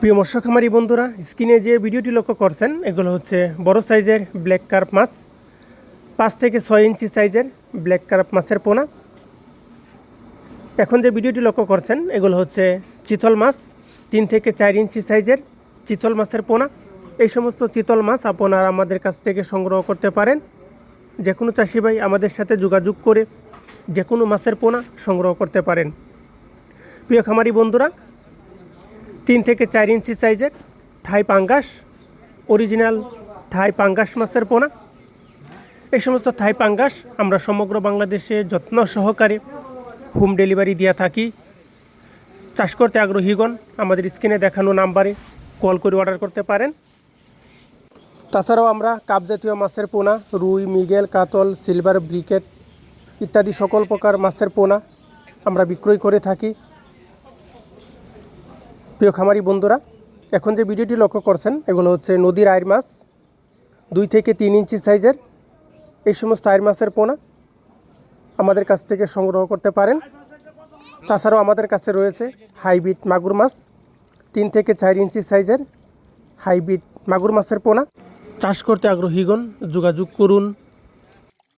প্রিয় মৎস্য খামারি বন্ধুরা, স্ক্রিনে যে ভিডিওটি লক্ষ্য করছেন, এগুলো হচ্ছে বড় সাইজের ব্ল্যাক কার্প মাছ। পাঁচ থেকে ছয় ইঞ্চি সাইজের ব্ল্যাক কার্প মাছের পোনা। এখন যে ভিডিওটি লক্ষ্য করছেন, এগুলো হচ্ছে চিতল মাছ, তিন থেকে চার ইঞ্চি সাইজের চিতল মাছের পোনা। এই সমস্ত চিতল মাছ আপনারা আমাদের কাছ থেকে সংগ্রহ করতে পারেন। যে কোনো চাষি ভাই আমাদের সাথে যোগাযোগ করে যে কোনো মাছের পোনা সংগ্রহ করতে পারেন। প্রিয় খামারি বন্ধুরা তিন থেকে চার ইঞ্চি সাইজের থাই পাঙ্গাস অরিজিনাল থাই পাঙ্গাস মাছের পোনা। এই সমস্ত থাই পাঙ্গাস আমরা সমগ্র বাংলাদেশে যত্ন সহকারে হোম ডেলিভারি দিয়ে থাকি। চাষ করতে আগ্রহীগণ, আমাদের স্ক্রিনে দেখানো নাম্বারে কল করে অর্ডার করতে পারেন। তাছাড়াও আমরা কাপ জাতীয় মাছের পোনা, রুই, মিগেল, কাতল সিলভার ব্রিকেট ইত্যাদি সকল প্রকার মাছের পোনা আমরা বিক্রয় করে থাকি। প্রিয় খামারি বন্ধুরা, এখন যে ভিডিওটি লক্ষ্য করছেন, এগুলো হচ্ছে নদীর আয়ের মাছ, দুই থেকে তিন ইঞ্চি সাইজের। এই সমস্ত আয়ের মাছের পোনা আমাদের কাছ থেকে সংগ্রহ করতে পারেন। তাছাড়াও আমাদের কাছে রয়েছে হাইব্রিড মাগুর মাছ, তিন থেকে চার ইঞ্চি সাইজের হাইব্রিড মাগুর মাছের পোনা। চাষ করতে আগ্রহীগণ যোগাযোগ করুন।